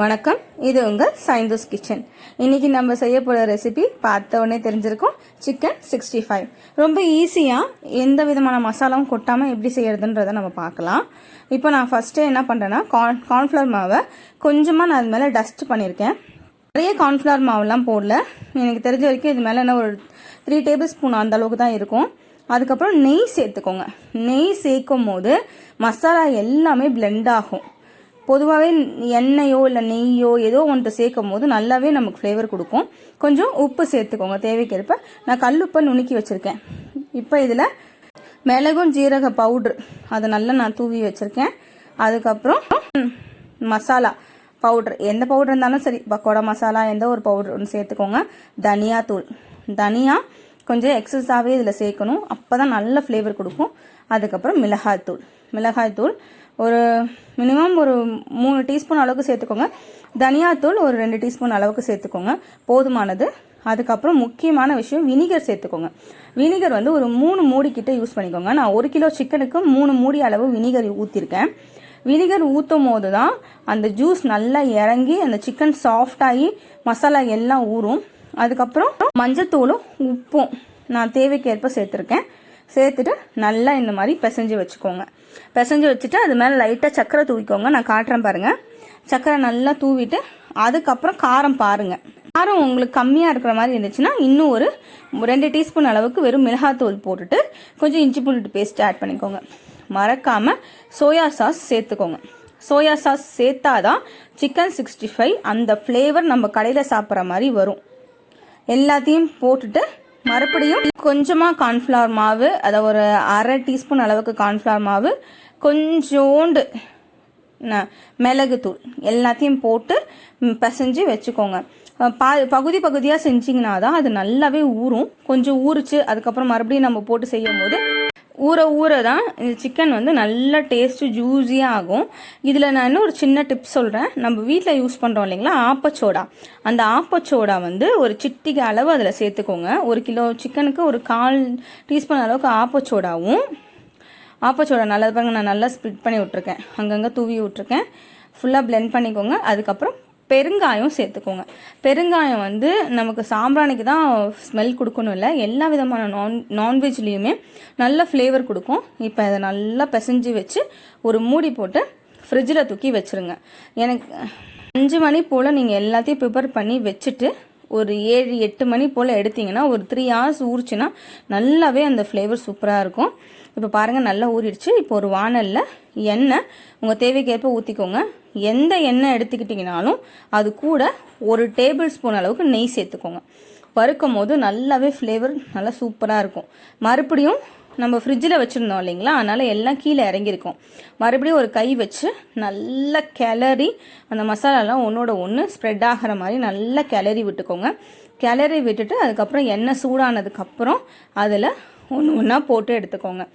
வணக்கம். இது உங்கள் சைந்தூஸ் கிச்சன் இன்னைக்கு நம்ம செய்ய போகிற ரெசிபி பார்த்த உடனே தெரிஞ்சிருக்கும். சிக்கன் சிக்ஸ்டி ஃபைவ் ரொம்ப ஈஸியாக எந்த விதமான மசாலாவும் கொட்டாமல் எப்படி செய்யறதுன்றதை நம்ம பார்க்கலாம். இப்போ நான் ஃபஸ்ட்டு என்ன பண்ணுறேன்னா கார்ன் கார்ன்ஃப்ளவர் மாவை கொஞ்சமாக நான் அது மேலே டஸ்ட் பண்ணியிருக்கேன் நிறைய கார்ன்ஃப்ளவர் மாவுலாம் போடல. எனக்கு தெரிஞ்ச வரைக்கும் இது மேலே என்ன ஒரு த்ரீ டேபிள் ஸ்பூன் அந்த அளவுக்கு தான் இருக்கும். அதுக்கப்புறம் நெய் சேர்த்துக்கோங்க. நெய் சேர்க்கும் போது மசாலா எல்லாமே பிளெண்ட் ஆகும். பொதுவாகவே எண்ணெயோ இல்லை நெய்யோ ஏதோ ஒன்று சேர்க்கும் போது நல்லாவே நமக்கு ஃப்ளேவர் கொடுக்கும். கொஞ்சம் உப்பு சேர்த்துக்கோங்க தேவைக்கேற்ப. நான் கல்லுப்பை நுணுக்கி வச்சுருக்கேன். இப்போ இதில் மிளகும் ஜீரக பவுட்ரு அதை நல்லா நான் தூவி வச்சுருக்கேன். அதுக்கப்புறம் மசாலா பவுட்ரு எந்த பவுடர் இருந்தாலும் சரி பக்கோடா மசாலா எந்த ஒரு பவுடர் ஒன்று சேர்த்துக்கோங்க. தனியா தூள் கொஞ்சம் எக்ஸஸாகவே இதில் சேர்க்கணும். அப்போ தான் நல்ல ஃப்ளேவர் கொடுக்கும். அதுக்கப்புறம் மிளகாய்த்தூள் மிளகாய்த்தூள் ஒரு மினிமம் ஒரு மூணு டீஸ்பூன் அளவுக்கு சேர்த்துக்கோங்க. தனியாத்தூள் ஒரு ரெண்டு டீஸ்பூன் அளவுக்கு சேர்த்துக்கோங்க. போதுமானது. அதுக்கப்புறம் முக்கியமான விஷயம் வினிகர் சேர்த்துக்கோங்க. வினிகர் வந்து ஒரு மூணு மூடி யூஸ் பண்ணிக்கோங்க. நான் ஒரு கிலோ சிக்கனுக்கு மூணு மூடி அளவு வினிகர் ஊற்றிருக்கேன் வினிகர் ஊற்றும் போது தான் அந்த ஜூஸ் நல்லா இறங்கி அந்த சிக்கன் சாஃப்டாகி மசாலா எல்லாம் ஊறும். அதுக்கப்புறம் மஞ்சத்தூளும் உப்பும் நான் தேவைக்கேற்ப சேர்த்துருக்கேன். சேர்த்துட்டு நல்லா இந்த மாதிரி பிசைஞ்சு வச்சுக்கோங்க. பிசைஞ்சு வச்சுட்டு அது மேலே லைட்டாக சக்கரை தூவிக்கோங்க. நான் காட்டுறேன் பாருங்கள் சக்கரை நல்லா தூவிட்டு அதுக்கப்புறம் காரம் பாருங்கள் காரம் உங்களுக்கு கம்மியாக இருக்கிற மாதிரி இருந்துச்சுன்னா இன்னும் ஒரு ரெண்டு டீஸ்பூன் அளவுக்கு வெறும் மிளகாத்தூள் போட்டுட்டு கொஞ்சம் இஞ்சி பூண்டு பேஸ்ட் ஆட் பண்ணிக்கோங்க. மறக்காமல் சோயா சாஸ் சேர்த்துக்கோங்க. சோயா சாஸ் சேர்த்தாதான் சிக்கன் சிக்ஸ்டி ஃபைவ் அந்த ஃப்ளேவர் நம்ம கடையில் சாப்பிட்ற மாதிரி வரும். எல்லாத்தையும் போட்டுட்டு மறுபடியும் கொஞ்சமாக கார்ன்ஃப்ளவர் மாவு அதை ஒரு அரை டீஸ்பூன் அளவுக்கு கார்ன்ஃப்ளவர் மாவு கொஞ்சோண்டு மிளகுத்தூள் எல்லாத்தையும் போட்டு பிசைஞ்சு வச்சுக்கோங்க. பா பகுதி பகுதியாக செஞ்சிங்கன்னா தான் அது நல்லாவே ஊறும். கொஞ்சம் ஊறிச்சு அதுக்கப்புறம் மறுபடியும் நம்ம போட்டு செய்யும் போது ஊற ஊற தான் இந்த சிக்கன் வந்து நல்லா டேஸ்ட்டு ஜூஸியாக ஆகும். இதில் நான் இன்னும் ஒரு சின்ன டிப்ஸ் சொல்கிறேன் நம்ம வீட்டில் யூஸ் பண்ணுறோம் இல்லைங்களா? ஆப்பச்சோடா. அந்த ஆப்பச்சோடா வந்து ஒரு சிட்டிக்கு அளவு அதில் சேர்த்துக்கோங்க. ஒரு கிலோ சிக்கனுக்கு ஒரு கால் டீஸ்பூன் அளவுக்கு ஆப்பச்சோடாவும். ஆப்பச்சோடா நல்லா பாருங்க நான் நல்லா ஸ்ப்ளிட் பண்ணி விட்ருக்கேன் அங்கங்கே தூவி விட்ருக்கேன் ஃபுல்லாக பிளெண்ட் பண்ணிக்கோங்க. அதுக்கப்புறம் பெருங்காயம் சேர்த்துக்கோங்க. பெருங்காயம் வந்து நமக்கு சாம்பிராணிக்கு தான் ஸ்மெல் கொடுக்கணும் இல்லை. எல்லா விதமான நான் நான்வெஜ்லேயுமே நல்ல ஃப்ளேவர் கொடுக்கும். இப்போ அதை நல்லா பிசைஞ்சு வச்சு ஒரு மூடி போட்டு ஃப்ரிட்ஜில் தூக்கி வச்சுருங்க. எனக்கு அஞ்சு மணி போல் நீங்கள் எல்லாத்தையும் ப்ரிப்பேர் பண்ணி வச்சுட்டு ஒரு ஏழு எட்டு மணி போல் எடுத்தீங்கன்னா ஒரு த்ரீ ஹவர்ஸ் ஊறிச்சுன்னா நல்லாவே அந்த ஃப்ளேவர் சூப்பராக இருக்கும். இப்போ பாருங்கள் நல்லா ஊறிடுச்சு. இப்போ ஒரு வானலில் எண்ணெய் உங்கள் தேவைக்கேற்ப ஊற்றிக்கோங்க எந்த எண்ணெய் எடுத்துக்கிட்டிங்கனாலும் அது கூட ஒரு டேபிள் ஸ்பூன் அளவுக்கு நெய் சேர்த்துக்கோங்க. வறுக்கும் போது நல்லாவே ஃப்ளேவர் நல்லா சூப்பராக இருக்கும். மறுபடியும் நம்ம ஃப்ரிட்ஜில் வச்சுருந்தோம் இல்லைங்களா? அதனால் எல்லாம் கீழே இறங்கியிருக்கும். மறுபடியும் ஒரு கை வச்சு நல்லா கிளறி அந்த மசாலாலாம் ஒன்றோட ஒன்று ஸ்ப்ரெட் ஆகிற மாதிரி நல்லா கிளறி விட்டுக்கோங்க. கிளறி விட்டுட்டு அதுக்கப்புறம் எண்ணெய் சூடானதுக்கப்புறம் அதில் ஒன்று ஒன்றா போட்டு எடுத்துக்கோங்க.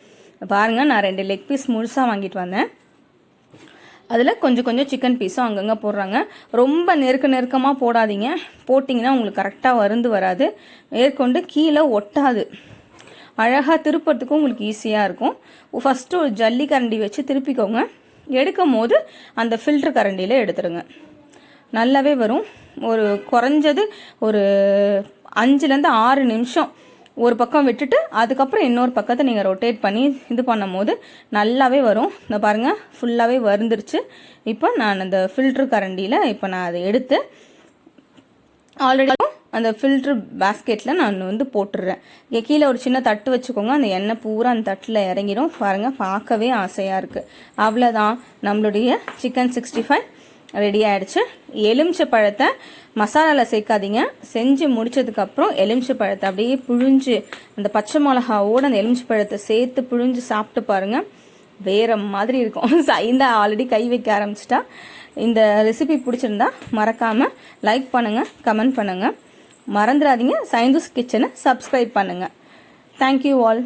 பாருங்கள் நான் ரெண்டு லெக் பீஸ் முழுசாக வாங்கிட்டு வந்தேன். அதில் கொஞ்சம் கொஞ்சம் சிக்கன் பீஸும் அங்கங்கே போடுறாங்க. ரொம்ப நெருக்க நெருக்கமாக போடாதீங்க. போட்டிங்கன்னா உங்களுக்கு கரெக்டாக வருந்து வராது. மேற்கொண்டு கீழே ஒட்டாது. அழகாக திருப்பறதுக்கும் உங்களுக்கு ஈஸியாக இருக்கும். ஃபஸ்ட்டு ஒரு ஜல்லி கரண்டி வச்சு திருப்பிக்கோங்க. எடுக்கும் போது அந்த ஃபில்ட்ரு கரண்டியில் எடுத்துருங்க. நல்லாவே வரும். ஒரு குறைஞ்சது ஒரு அஞ்சுலேருந்து ஆறு நிமிஷம் ஒரு பக்கம் விட்டுட்டு அதுக்கப்புறம் இன்னொரு பக்கத்தை நீங்கள் ரொட்டேட் பண்ணி இது பண்ணும் போது நல்லாவே வரும். இந்த பாருங்கள் ஃபுல்லாகவே வருந்துருச்சு இப்போ நான் அந்த ஃபில்ட்ரு கரண்டியில் இப்போ நான் அதை எடுத்து ஆல்ரெடி அந்த ஃபில்ட்ரு பேஸ்கெட்டில் நான் வந்து போட்டுடுறேன். இங்கே கீழே ஒரு சின்ன தட்டு வச்சுக்கோங்க. அந்த எண்ணெய் பூரா அந்த தட்டில் இறங்கிடும் பாருங்கள் பார்க்கவே ஆசையாக இருக்குது அவ்வளோதான் நம்மளுடைய சிக்கன் சிக்ஸ்டி ஃபைவ் ரெடி ஆகிடுச்சு எலுமிச்சை பழத்தை மசாலாவில் சேர்க்காதீங்க. செஞ்சு முடிச்சதுக்கப்புறம் எலுமிச்சை பழத்தை அப்படியே புழிஞ்சு அந்த பச்சை மிளகாவோட அந்த எலுமிச்சை பழத்தை சேர்த்து புழிஞ்சு சாப்பிட்டு பாருங்கள் வேற மாதிரி இருக்கும். சைந்தா ஆல்ரெடி கை வைக்க ஆரம்பிச்சிட்டா. இந்த ரெசிபி பிடிச்சிருந்தா மறக்காமல் லைக் பண்ணுங்கள் கமெண்ட் பண்ணுங்கள் மறந்துடாதீங்க. சைந்தூஸ் கிச்சனை சப்ஸ்கிரைப் பண்ணுங்கள் தேங்க்யூ ஆல்